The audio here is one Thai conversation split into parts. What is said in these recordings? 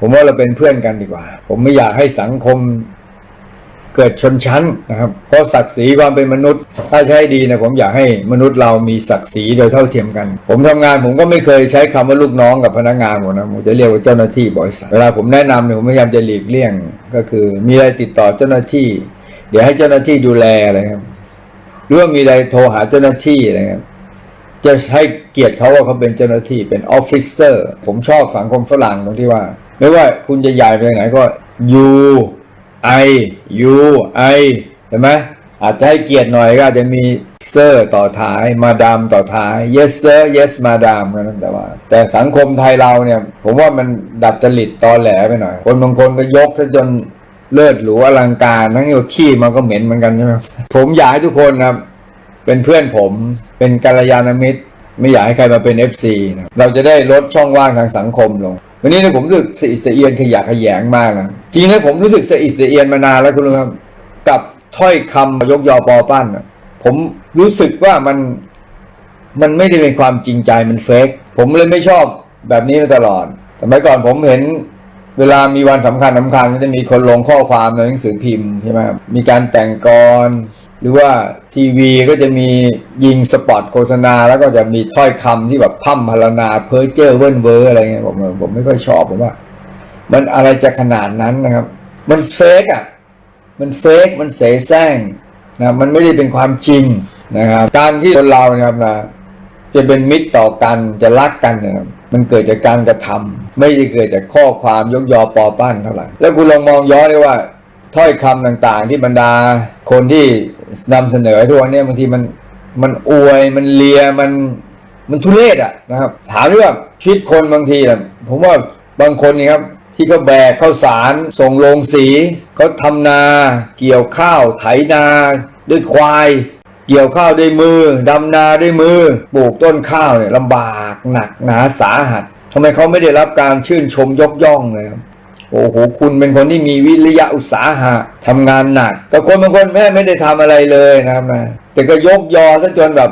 ผมว่าเราเป็นเพื่อนกันดีกว่า ผมไม่อยากให้สังคมเกิดชนชั้นนะครับ เพราะศักดิ์ศรีความเป็นมนุษย์ ถ้าใช้ดีนะผมอยากให้มนุษย์เรามีศักดิ์ศรีโดยเท่าเทียมกัน ผมทำงานผมก็ไม่เคยใช้คำว่าลูกน้องกับพนักงานผมนะผมจะเรียกว่าเจ้าหน้าที่บริษัทเวลาผมแนะนำเนี่ยผมพยายามจะหลีกเลี่ยง ก็คือ มีอะไรติดต่อเจ้าหน้าที่ เดี๋ยวให้เจ้าหน้าที่ดูแลอะไรครับหรือว่ามีอะไรโทรหาเจ้าหน้าที่อะไรครับจะให้เกียรติเขาว่าเขาเป็นเจ้าหน้าที่เป็นออฟฟิเซอร์ผมชอบสังคมฝรั่งตรงที่ว่า ไม่ว่าคุณจะใหญ่ไปไหนก็ you I you I เห็นไหมอาจจะให้เกียรติหน่อยก็อาจจะมีเซอร์ต่อท้ายมาดามต่อท้าย yes sir yes madam นั่นแต่ว่า แต่สังคมไทยเราเนี่ย ผมว่ามันดัดจริตตอแหลไปหน่อย คนบางคนก็ยกซะจนเลิศหรูอลังการทั้งที่ขี้มันก็เหม็นเหมือนกันใช่ไหมผมอยากให้ทุกคนครับ เป็นเพื่อนผมเป็นกัลยาณมิตร ไม่อยากให้ใครมาเป็น FC นะเราจะได้ลดช่องว่างทางสังคมลง วันนี้เนะผมรู้สึกสะอิดสะเอียนขยะแขยงมากนะจริงนะผมรู้สึกสะอิดสะเอียนมานานแล้วคุณลุงครับ กับถ้อยคำยกยอปอปั้นนะผมรู้สึกว่ามันมันไม่ได้เป็นความจริงใจมันเฟกผมเลยไม่ชอบแบบนี้มาตลอดแต่เมื่อก่อนผมเห็นเวลามีวันสำคัญสำคัญก็จะมีคนลงข้อความในหนังสือพิมพ์ใช่ไหมมีการแต่งกร หรือว่าทีวีก็จะมียิงสปอตโฆษณา แล้วก็จะมีถ้อยคำที่แบบพร่ำพรรณนาเพ้อเจ้อเว่นเวอร์อะไรเงี้ยผมผมไม่ค่อยชอบผมว่า มันอะไรจะขนาดนั้นนะครับ มันเฟกอะ มันเฟกมันเสแสร้งนะมันไม่ได้เป็นความจริงนะครับ การที่คนเรานะครับนะจะเป็นมิตรต่อกันจะรักกันเนี่ยมันเกิดจากการกระทำไม่ได้เกิดจากข้อความยกยอปอปั้นเท่าไหร่แล้วคุณลองมองย้อนได้ว่าถ้อยคำต่างๆ ที่บรรดาคนที่ นำเสนอทุกวันนี้บางทีมันมันอวยมันเลียมันมันทุเรศอะนะครับ ถามด้วยว่าชีวิตคนบางทีอะผมว่าบางคนนี่ครับที่เขาแบกข้าวสารส่งโรงสีเขาทำนาเกี่ยวข้าวไถนาด้วยควาย เกี่ยวข้าวด้วยมือดำนาด้วยมือปลูกต้นข้าวเนี่ยลำบากหนักหนาสาหัสทำไมเขาไม่ได้รับการชื่นชมยกย่องเลยครับ โอ้โหคุณเป็นคนที่มีวิริยะอุตสาหะทำงานหนัก แต่คนบางคนแม่ไม่ได้ทำอะไรเลยนะครับนะแต่ก็ยกยอซะจนแบบ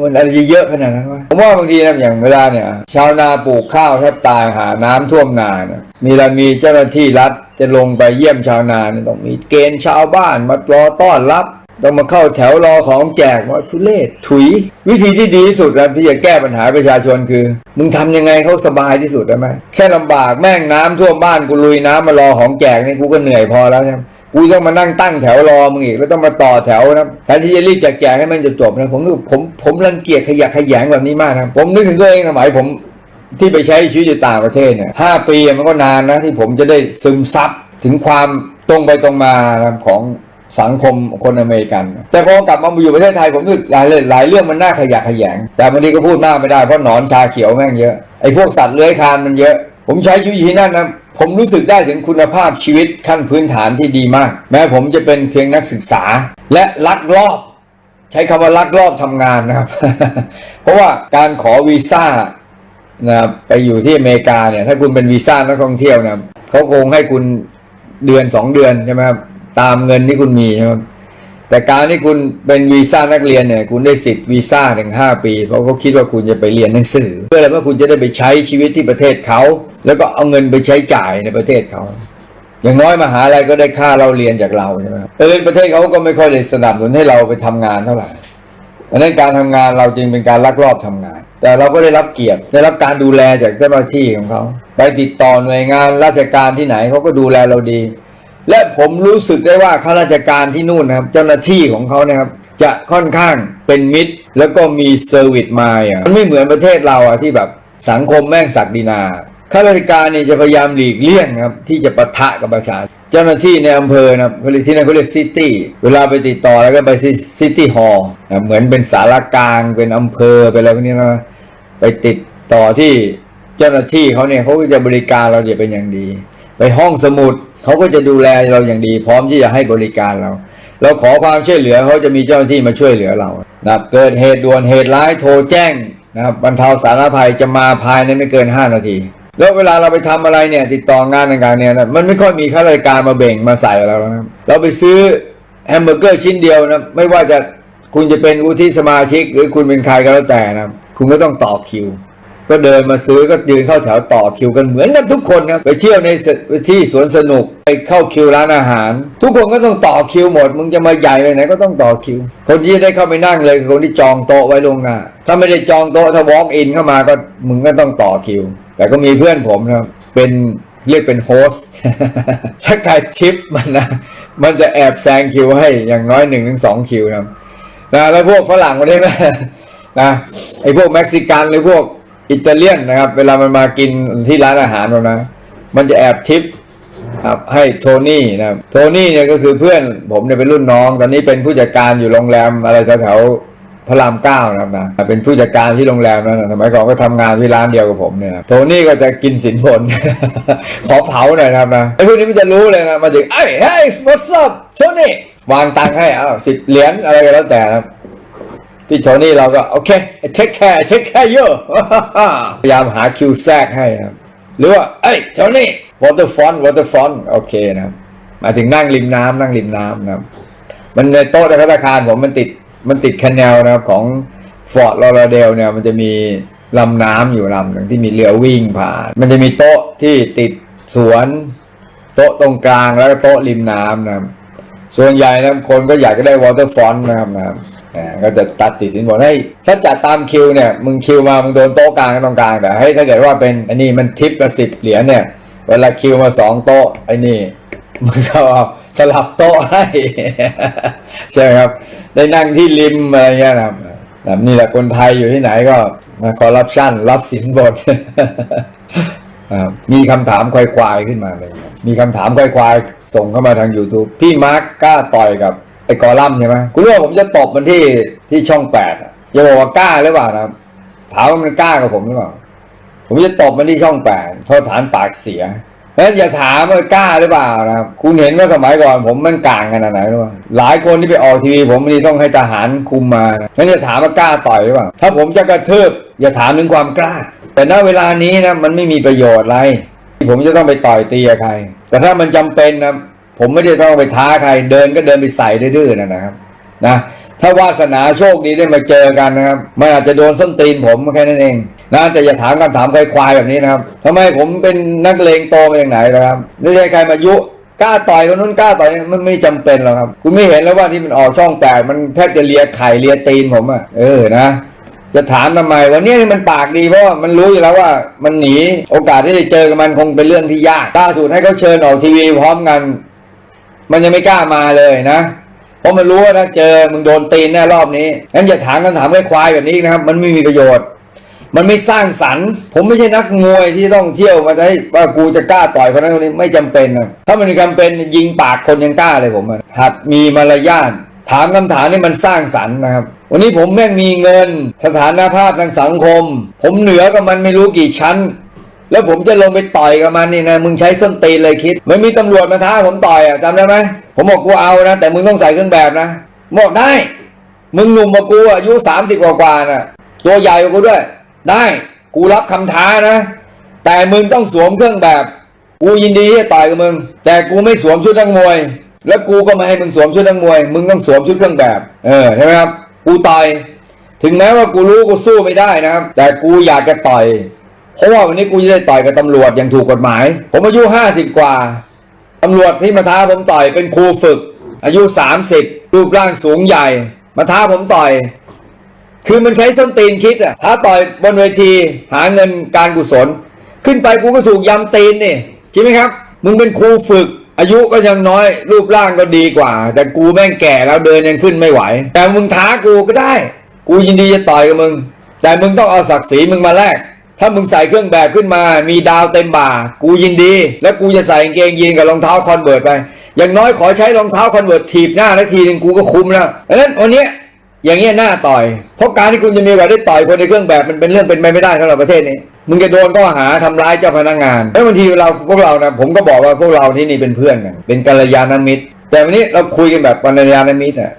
มันอะไรเยอะขนาดนั้นวะผมว่าบางทีนะอย่างเวลาเนี่ย ชาวนาปลูกข้าวแทบตายหาน้ำท่วมนาเนี่ยมีเรามีเจ้าหน้าที่รัฐจะลงไปเยี่ยมชาวนาเนี่ยต้องมีเกณฑ์ชาวบ้านมารอต้อนรับ ต้องมาเข้าแถวรอของแจกว่าทุเลศถุย วิธีที่ดีที่สุดนะที่จะแก้ปัญหาประชาชนคือ มึงทำยังไงเขาสบายที่สุดได้ไหมแค่ลำบากแม่งน้ำท่วมบ้านกูลุยน้ำมารอของแจกนี่กูก็เหนื่อยพอแล้วใช่ไหมกูต้องมานั่งตั้งแถวรอมึงอีกแล้วต้องมาต่อแถวนะแทนที่จะรีบแจกแจกให้มันจบจบนะผมผมผมรังเกียจขยะขยงแบบนี้มากนะผมนึกถึงตัวเองสมัยผมที่ไปใช้ชีวิตอยู่ต่างประเทศเนี่ยห้าปีมันก็นานนะที่ผมจะได้ซึมซับถึงความตรงไปตรงมาของ สังคมคนอเมริกัน แต่พอกลับมาอยู่ประเทศไทยผมรู้สึกหลายเรื่องหลายเรื่องมันน่าขยะขยง แต่บางทีก็พูดมากไม่ได้เพราะหนอนชาเขียวแม่งเยอะไอ้พวกสัตว์เลื้อยคลานมันเยอะ ผมใช้ชีวิตอยู่ที่นั่นนะผมรู้สึกได้ถึงคุณภาพชีวิตขั้นพื้นฐานที่ดีมาก แม้ผมจะเป็นเพียงนักศึกษา และลักลอบ ใช้คำว่าลักลอบทำงานนะครับ เพราะว่าการขอวีซ่านะครับไปอยู่ที่อเมริกาเนี่ยถ้าคุณเป็นวีซ่านักท่องเที่ยวนะเขาคงให้คุณเดือนสองเดือนใช่ไหมครับ ตามเงินที่คุณมีใช่ไหมแต่การที่คุณเป็นวีซ่านักเรียนเนี่ยคุณได้สิทธิ์วีซ่าถึงห้าปี เพราะเขาคิดว่าคุณจะไปเรียนหนังสือ เพื่ออะไรเพื่อคุณจะได้ไปใช้ชีวิตที่ประเทศเขา แล้วก็เอาเงินไปใช้จ่ายในประเทศเขา อย่างน้อยมหาลัยก็ได้ค่าเราเรียนจากเราใช่ไหมครับเออประเทศเขาก็ไม่ค่อยได้สนับสนุนให้เราไปทำงานเท่าไหร่ดังนั้นการทำงานเราจึงเป็นการลักลอบทำงาน แต่เราก็ได้รับเกียรติได้รับการดูแลจากเจ้าหน้าที่ของเขาไปติดต่อหน่วยงานราชการที่ไหนเขาก็ดูแลเราดี และผมรู้สึกได้ว่าข้าราชการที่นู่นนะครับเจ้าหน้าที่ของเขานะครับ จะค่อนข้างเป็นมิตร แล้วก็มีเซอร์วิสมาอะมันไม่เหมือนประเทศเราอะที่แบบสังคมแม่งศักดินาข้าราชการนี่จะพยายามหลีกเลี่ยงครับที่จะปะทะกับประชาชนเจ้าหน้าที่ในอำเภอนะครับรียกที่นั่นเขาเรียกซิตี้เวลาไปติดต่อแล้วก็ไปซิตี้ฮอลล์เหมือนเป็นสารกลางเป็นอำเภอเป็นอะไรพวกนี้นะไปติดต่อที่เจ้าหน้าที่เขาเนี่ยเขาก็จะบริการเราเนี่ยเป็นอย่างดี ไปห้องสมุดเขาก็จะดูแลเราอย่างดี พร้อมที่จะให้บริการเรา เราขอความช่วยเหลือเขาจะมีเจ้าหน้าที่มาช่วยเหลือเรานะครับเกิดเหตุด่วนเหตุร้ายโทรแจ้งนะครับบรรเทาสาธารณภัยจะมาภายในไม่เกิน 5 นาที แล้วเวลาเราไปทำอะไรเนี่ย ติดต่องานต่างๆเนี่ยนะมันไม่ค่อยมีข้าราชการมาเบ่งมาใส่เราแล้วนะเราไปซื้อแฮมเบอร์เกอร์ชิ้นเดียวนะไม่ว่าจะคุณจะเป็นวุฒิสมาชิก หรือคุณเป็นใครก็แล้วแต่นะครับคุณก็ต้องต่อคิว ก็เดินมาซื้อก็ยืนเข้าแถวต่อคิวกันเหมือนกันทุกคนครับไปเที่ยวในสไปที่สวนสนุกไปเข้าคิวร้านอาหาร ทุกคนก็ต้องต่อคิวหมด มึงจะมาใหญ่ไปไหนก็ต้องต่อคิว คนที่ได้เข้าไปนั่งเลยคือคนที่จองโต๊ะไว้ลงหน้าถ้าไม่ได้จองโต๊ะถ้า walk in เข้ามาก็มึงก็ต้องต่อคิว แต่ก็มีเพื่อนผมนะครับเป็นเรียกเป็นโฮสถ้าใครทิปมันนะมันจะแอบแซงคิวให้อย่างน้อยหนึ่งถึงสองคิวนะครับนะแล้วพวกฝรั่งคนนี้นะนะไอ้พวกเม็กซิกันหรือพวก อิตาเลียนนะครับ เวลามันมากินที่ร้านอาหารเรานะ มันจะแอบทิปครับให้โทนี่นะครับโทนี่เนี่ยก็คือเพื่อนผมเนี่ยเป็นรุ่นน้อง ตอนนี้เป็นผู้จัดการอยู่โรงแรมอะไรแถวๆพระรามเก้านะครับนะเป็นผู้จัดการที่โรงแรมนั้นสมัยก่อนก็ทำงานที่ร้านเดียวกับผมเนี่ยนะโทนี่ก็จะกินสินบนขอเผาหน่อยนะครับนะไอ้พวกนี้มันจะรู้เลยนะมาถึงเอ้ย hey what's up โทนี่วางตังค์ให้อ้าวสิบเหรียญอะไรก็แล้วแต่นะ พี่โทนี่เราก็โอเค take care take care you พยายามหาคิวแทรกให้นะครับหรือว่าเอ้ยโทนี่ waterfront waterfront โอเคนะหมายถึงนั่งริมน้ำนั่งริมน้ำนะมันในโต๊ะในพัตตาคารผมมันติดมันติดคันแนลนะครับของฟอร์ดลอร์เดลเนี่ยมันจะมีลำน้ำอยู่ลำหนึ่งที่มีเรือวิ่งผ่าน มันจะมีโต๊ะที่ติดสวนโต๊ะตรงกลางแล้วก็โต๊ะริมน้ำนะส่วนใหญ่นะคนก็อยากจะได้วอเตอร์ฟอนนะครับนะ ก็จะตัดติดสินบนให้ถ้าจัดตามคิวเนี่ยมึงคิวมามึงโดนโต๊ะกลางก็ตรงกลางแต่ให้ถ้าเกิดว่าเป็นอันนี้มันทิปละสิบเหรียญเนี่ย เวลาคิวมาสองโต๊ะไอ้นี่มึงก็เอาสลับโต๊ะให้ใช่ไหมครับ ได้นั่งที่ริมอะไรเงี้ยนะครับแบบนี่แหละคนไทยอยู่ที่ไหนก็มาคอร์รัปชันรับสินบนมีคำถามควายๆขึ้นมาเลย มีคำถามควายๆส่งเข้ามาทาง YouTube พี่มาร์กกล้าต่อยกับ ไอ้กอลัมใช่ไหมคุณรู้ว่าผมจะตบมันที่ที่ช่องแปดอย่าบอกว่ากล้าหรือเปล่านะถามว่ามันกล้ากับผมหรือเปล่า ผมจะตบมันที่ช่องแปดเพราะฐานปากเสียนั้นอย่าถามว่ากล้าหรือเปล่านะครับคุณเห็นว่าสมัยก่อนผมมันกลางขนาดไหนหรือเปล่าหลายคนที่ไปออกทีวีผมนี่ต้องให้ทหารคุมมานะงั้นจะถามว่ากล้าต่อยหรือเปล่าถ้าผมจะกระทืบอย่าถามถึงความกล้า แต่ณเวลานี้นะมันไม่มีประโยชน์อะไร ผมจะต้องไปต่อยตีใคร แต่ถ้ามันจำเป็นนะ ผมไม่ได้ต้องไปท้าใคร เดินก็เดินไปใส่ดื้อๆนะนะครับ นะถ้าวาสนาโชคดีได้มาเจอกันนะครับมันอาจจะโดนส้นตีนผมแค่นั้นเองนะแต่อย่าถามคำถามควายๆแบบนี้นะครับทำไมผมเป็นนักเลงโตมาจากไหนนะครับไม่ใช่ใครมายุกล้าต่อยคนนู้นกล้าต่อยนี่มันไม่จำเป็นหรอกครับ คุณไม่เห็นแล้วว่าที่มันออกช่องแปดมันแทบจะเลียไข่เลียตีนผมอะเออนะ จะถามทำไมวันนี้มันปากดีเพราะมันรู้อยู่แล้วว่ามันหนีโอกาสที่จะเจอกับมันคงเป็นเรื่องที่ยากล่าสุดให้เขาเชิญออกทีวีพร้อมกัน มันยังไม่กล้ามาเลยนะเพราะมันรู้ว่าถ้าเจอมึงโดนตีนแน่รอบนี้งั้นอย่าถามคำถามควายแบบนี้นะครับ มันไม่มีประโยชน์ มันไม่สร้างสรรค์ ผมไม่ใช่นักมวยที่ต้องเที่ยวมาให้ว่ากูจะกล้าต่อยคนนั้นคนนี้ไม่จำเป็นนะถ้ามันมีจำเป็นยิงปากคนยังกล้าเลยผมหัดมีมารยาทถามคำถามนี่มันสร้างสรรค์นะครับ วันนี้ผมแม่งมีเงิน สถานภาพทางสังคม ผมเหนือกับมันไม่รู้กี่ชั้น แล้วผมจะลงไปต่อยกับมันนี่นะมึงใช้ส้นตีนเลยคิดมันมีตำรวจมาท้าผมต่อยอะจำได้ไหมผมบอกกูเอานะ แต่มึงต้องใส่เครื่องแบบนะบอกได้ มึงหนุ่มกว่ากูอายุสามสิบกว่าๆน่ะ ตัวใหญ่กว่ากูด้วย ได้กูรับคำท้านะ แต่มึงต้องสวมเครื่องแบบ กูยินดีที่จะต่อยกับมึง แต่กูไม่สวมชุดนักมวย แล้วกูก็ไม่ให้มึงสวมชุดนักมวย มึงต้องสวมชุดเครื่องแบบ เออใช่ไหมครับ กูต่อยถึงแม้ว่ากูรู้กูสู้ไม่ได้นะครับ แต่กูอยากจะต่อย เพราะว่าวันนี้กูจะได้ต่อยกับตำรวจอย่างถูกกฎหมาย ผมอายุห้าสิบกว่าตำรวจที่มาท้าผมต่อยเป็นครูฝึก อายุสามสิบรูปร่างสูงใหญ่ มาท้าผมต่อย คือมันใช้ส้นตีนคิดอะท้าต่อยบนเวทีหาเงินการกุศล ขึ้นไปกูก็ถูกยำตีนนี่ใช่ไหมครับ มึงเป็นครูฝึก อายุก็ยังน้อย รูปร่างก็ดีกว่า แต่กูแม่งแก่แล้วเดินยังขึ้นไม่ไหว แต่มึงท้ากูก็ได้ กูยินดีจะต่อยกับมึง แต่มึงต้องเอาศักดิ์ศรีมึงมาแลก ถ้ามึงใส่เครื่องแบบขึ้นมา มีดาวเต็มบ่า กูยินดี แล้วกูจะใส่กางเกงยีนกับรองเท้าคอนเวิร์ตไป อย่างน้อยขอใช้รองเท้าคอนเวิร์ตถีบหน้านาทีหนึ่งกูก็คุ้มแล้วดังนั้นวันนี้อย่างเงี้ยหน้าต่อย เพราะการที่คุณจะมีโอกาสได้ต่อยคนในเครื่องแบบมันเป็นเรื่องเป็นไปไม่ได้สำหรับประเทศนี้ มึงจะโดนข้อหาทำร้ายเจ้าพนักงานแล้วบางทีเราพวกเรานะผมก็บอกว่าพวกเราที่นี่เป็นเพื่อนกัน เป็นกัลยาณมิตร แต่วันนี้เราคุยกันแบบกัลยาณมิตรอะ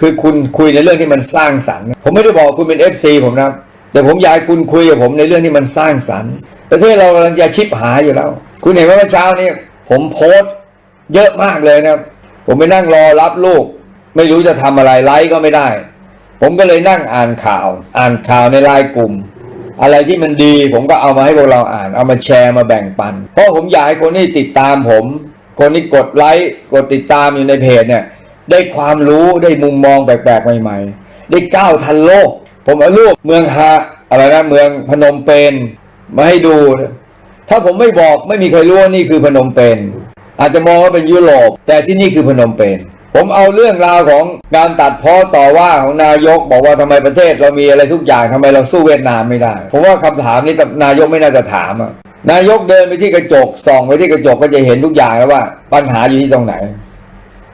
คือคุณคุยในเรื่องที่มันสร้างสรรค์ ผมไม่ได้บอกคุณเป็นเอฟซีผมนะ แต่ผมอยากคุณคุยกับผมในเรื่องที่มันสร้างสรรค์ประเทศเรากำลังจะชิบหายอยู่แล้ว คุณเห็นว่าเมื่อเช้านี้ผมโพสต์เยอะมากเลยนะผมไปนั่งรอรับลูก ไม่รู้จะทำอะไรไลฟ์ก็ไม่ได้ ผมก็เลยนั่งอ่านข่าว อ่านข่าวในไลน์กลุ่ม อะไรที่มันดีผมก็เอามาให้พวกเราอ่าน เอามาแชร์มาแบ่งปัน เพราะผมอยากให้คนที่ติดตามผม คนที่กดไลค์กดติดตามอยู่ในเพจเนี่ย ได้ความรู้ได้มุมมองแปลกๆใหม่ ๆ ได้ก้าวทันโลก ผมเอารูปเมืองฮาอะไรนะเมืองพนมเปญมาให้ดู ถ้าผมไม่บอกไม่มีใครรู้ว่านี่คือพนมเปญอาจจะมองว่าเป็นยุโรป แต่ที่นี่คือพนมเปญผมเอาเรื่องราวของการตัดพ้อต่อว่าของนายก บอกว่าทำไมประเทศเรามีอะไรทุกอย่างทำไมเราสู้เวียดนามไม่ได้ ผมว่าคำถามนี้นายกไม่น่าจะถามอะนายกเดินไปที่กระจกส่องไปที่กระจกก็จะเห็นทุกอย่างแล้วว่า ปัญหาอยู่ที่ตรงไหน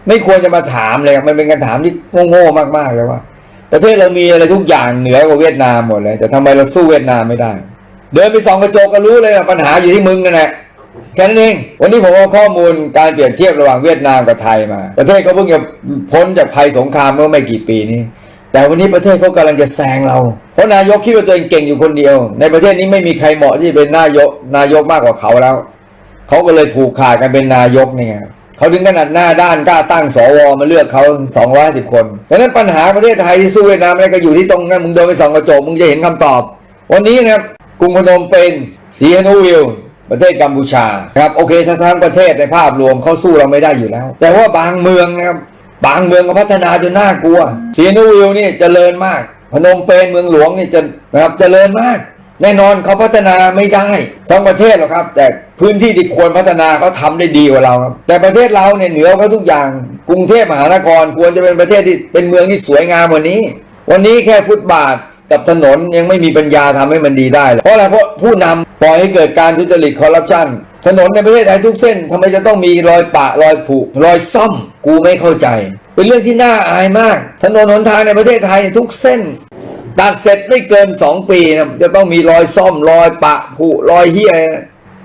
ไม่ควรจะมาถามเลยมันเป็นคำถามที่โง่ๆมากๆเลยว่า ประเทศเรามีอะไรทุกอย่างเหนือกว่าเวียดนามหมดเลย แต่ทำไมเราสู้เวียดนามไม่ได้ เดินไปสองกระจกก็รู้เลยนะปัญหาอยู่ที่มึงนั่นแหละแค่นั้นเอง วันนี้ผมเอาข้อมูลการเปรียบเทียบระหว่างเวียดนามกับไทยมา ประเทศเขาเพิ่งจะพ้นจากภัยสงครามเมื่อไม่กี่ปีนี้ แต่วันนี้ประเทศเขากำลังจะแซงเรา เพราะนายกคิดว่าตัวเองเก่งอยู่คนเดียว ในประเทศนี้ไม่มีใครเหมาะที่จะเป็นนายกนายกมากกว่าเขาแล้ว เขาก็เลยผูกขาดกันเป็นนายกนี่ไง เขาถึงขนาดหน้าด้านกล้าตั้งสวมาเลือกเขาสองร้อยสิบคนดังนั้นปัญหาประเทศไทยที่สู้เวียดนามอะไรก็อยู่ที่ตรงนั้นมึงเดินไปสองกระจกมึงจะเห็นคำตอบ วันนี้นะครับกรุงพนมเปญสีฮานูวิลประเทศกัมพูชาครับโอเคถ้าทั้งประเทศในภาพรวมเขาสู้เราไม่ได้อยู่แล้ว แต่ว่าบางเมืองนะครับบางเมืองก็พัฒนาจนน่ากลัวสีฮานูวิลนี่เจริญมาก พนมเปญเมืองหลวงนี่จะนะครับเจริญมาก แน่นอนเขาพัฒนาไม่ได้ทั้งประเทศหรอกครับ แต่ พื้นที่ที่ควรพัฒนาเขาทำได้ดีกว่าเราครับ แต่ประเทศเราเนี่ยเหนือเขาทุกอย่าง กรุงเทพมหานครควรจะเป็นประเทศที่เป็นเมืองที่สวยงามกว่านี้ วันนี้แค่ฟุตบาทกับถนนยังไม่มีปัญญาทำให้มันดีได้เลยเพราะอะไรเพราะผู้นำปล่อยให้เกิดการทุจริตคอร์รัปชันถนนในประเทศไทยทุกเส้นทำไมจะต้องมีรอยปะรอยผุรอยซ่อม กูไม่เข้าใจ เป็นเรื่องที่น่าอายมาก ถนนหนทางในประเทศไทยทุกเส้นตัดเสร็จไม่เกินสองปีนะจะต้องมีรอยซ่อมรอยปะผุรอยเฮีย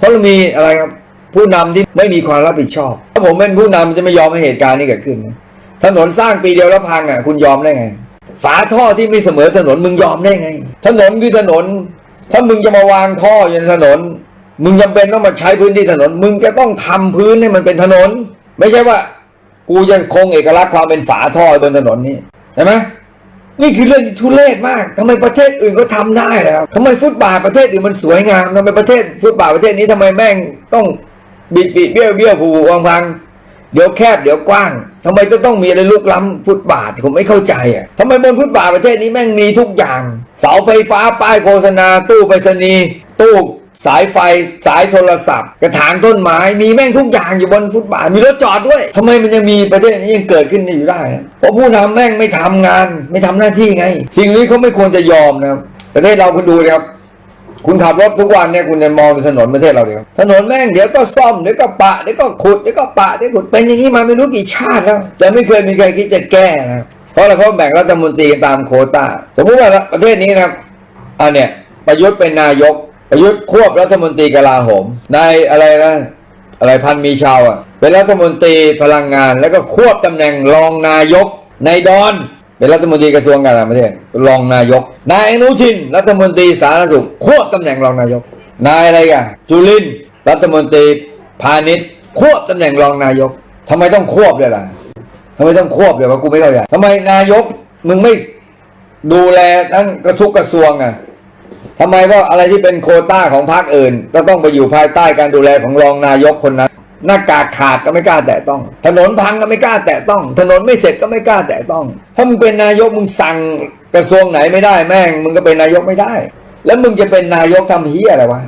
เพราะเรามีอะไรครับผู้นำที่ไม่มีความรับผิดชอบ ถ้าผมเป็นผู้นำจะไม่ยอมให้เหตุการณ์นี้เกิดขึ้น ถนนสร้างปีเดียวแล้วพังอะคุณยอมได้ไง ฝาท่อที่ไม่เสมอถนนมึงยอมได้ไง ถนนคือถนน ถ้ามึงจะมาวางท่ออยู่ในถนน มึงจำเป็นต้องมาใช้พื้นที่ถนน มึงจะต้องทำพื้นให้มันเป็นถนน ไม่ใช่ว่า กูจะคงเอกลักษณ์ความเป็นฝาท่อบนถนนนี้ใช่ไหม นี่คือเรื่องที่ทุเรศมากทำไมประเทศอื่นก็ทำได้แล้วทำไมฟุตบาทประเทศอื่นมันสวยงามทำไมประเทศฟุตบาทประเทศนี้ทำไมแม่งต้องบิดบิดเบี้ยวเบี้ยวผูผูพังพังเดี๋ยวแคบเดี๋ยวกว้างทำไมจะต้องมีอะไรลุกล้ำฟุตบาทผมไม่เข้าใจอะทำไมบนฟุตบาทประเทศนี้แม่งมีทุกอย่าง เสาไฟฟ้าป้ายโฆษณา ตู้ไปรษณีย์ตู้ สายไฟสายโทรศัพท์ กระถางต้นไม้มีแม่งทุกอย่างอยู่บนฟุตบาทมีรถจอดด้วยทำไมมันยังมีประเทศนี้ยังเกิดขึ้นอยู่ได้ เพราะผู้นำแม่งไม่ทำงาน ไม่ทำหน้าที่ไง สิ่งนี้เขาไม่ควรจะยอมนะครับประเทศเราคุณดูนะครับคุณขับรถทุกวันเนี่ยคุณจะมองถนนประเทศเราเดียวถนนแม่งเดี๋ยวก็ซ่อมเดี๋ยวก็ปะเดี๋ยวก็ขุดเดี๋ยวก็ปะเดี๋ยวขุดเป็นอย่างนี้มาไม่รู้กี่ชาติแล้วแต่ไม่เคยมีใครคิดจะแก้นะเพราะอะไรเขาแบ่งรัฐมนตรีตามโคต้าสมมุติว่าประเทศนี้นะครับอ่าเนี่ยประยุทธ์เป็นนายก ประยุทธ์ควบรัฐมนตรีกลาโหมนายอะไรนะอะไรพันมีชาวอะเป็นรัฐมนตรีพลังงาน แล้วก็ควบตำแหน่งรองนายกในายดอนเป็นรัฐมนตรีกระทรวงการต่างประเทศรองนายก นายอนุทิน รัฐมนตรีสาธารณสุขควบตำแหน่งรองนายก นายอะไรกันจุลินรัฐมนตรีพาณิชย์ ควบตำแหน่งรองนายกทำไมต้องควบด้วยล่ะทำไมต้องควบเลยวะกูไม่เข้าใจทำไมนายกมึงไม่ดูแลทั้งกระทุกกระทรวงอะ ทำไมว่าอะไรที่เป็นโคต้าของพรรคอื่น ก็ต้องไปอยู่ภายใต้การดูแลของรองนายกคนนั้นหน้ากากขาดก็ไม่กล้าแตะต้อง ถนนพังก็ไม่กล้าแตะต้อง ถนนไม่เสร็จก็ไม่กล้าแตะต้อง ถ้ามึงเป็นนายกมึงสั่งกระทรวงไหนไม่ได้แม่ง มึงก็เป็นนายกไม่ได้ แล้วมึงจะเป็นนายกทำเฮียอะไรวะ